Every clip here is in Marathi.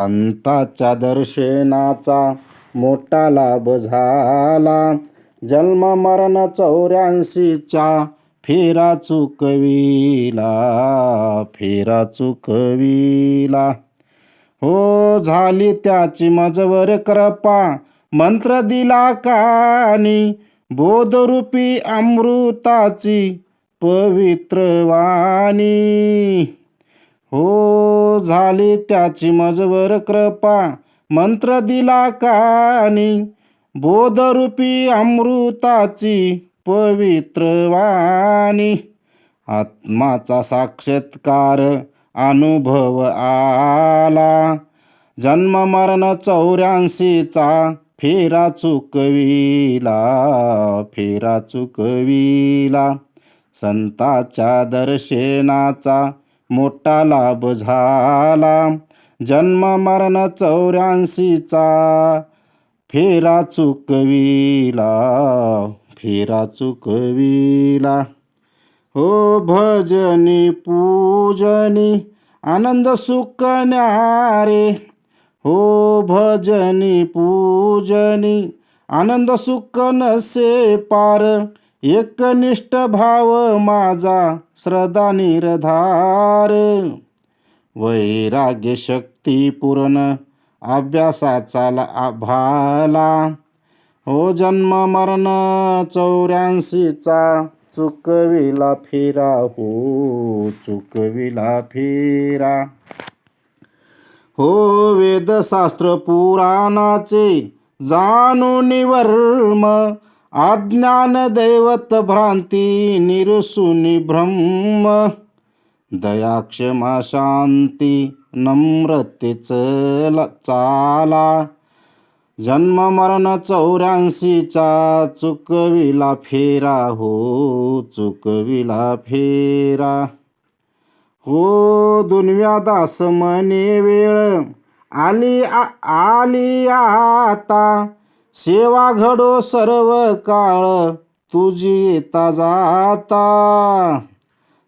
अंताच्या दर्शनाचा मोठा लाभ झाला. जन्म मरण चौऱ्याऐंशीच्या फेरा चुकविला फेरा चुकविला. हो झाली त्याची मजवर कृपा मंत्र दिला कानी बोधरूपी अमृताची पवित्र वाणी. हो झाली त्याची मजवर कृपा. मंत्र दिला कानी बोधरूपी अमृताची पवित्र वाणी. आत्माचा साक्षात्कार अनुभव आला. जन्म मरण चौऱ्याऐंशीचा फेरा चुकविला फेरा चुकविला. संताच्या दर्शनाचा मोठा लाभ झाला. जन्म मरण चौऱ्याऐंशीचा फेरा चुकविला फेरा चुकविला. हो भजनी पूजनी आनंद सुख हो भजनी पूजनी आनंद सुख नसे पार. एकनिष्ठ भाव माझा श्रद्धा निरधार. वैराग्य शक्ती पूर्ण अभ्यासाचा आभाला. भाला हो जन्म मरण चौऱ्याऐंशीचा चुकविला फिरा हो चुकविला फिरा. हो वेदशास्त्र पुराणाचे जाणून वर्म अज्ञान दैवत भ्रांती निरसुनी ब्रह्म दया क्षमा शांती नम्रते चाला जन्म मरण चौऱ्याऐंशीचा चुकविला फेरा हो चुकविला फेरा। हो दुनव्या दास मने वेळ आली आ- आली आता सेवा घडो सर्व काळ तुझी येता जाता.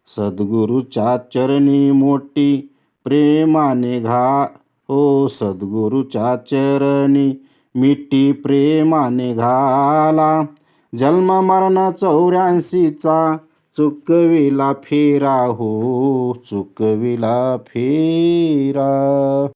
सद्गुरूच्या चरणी मोठी प्रेमाने घा. हो सद्गुरूच्या चरणी मिठी प्रेमाने घाला. जन्म मरण चौऱ्याऐंशीचा चुकविला फेरा. हो चुकविला फेरा.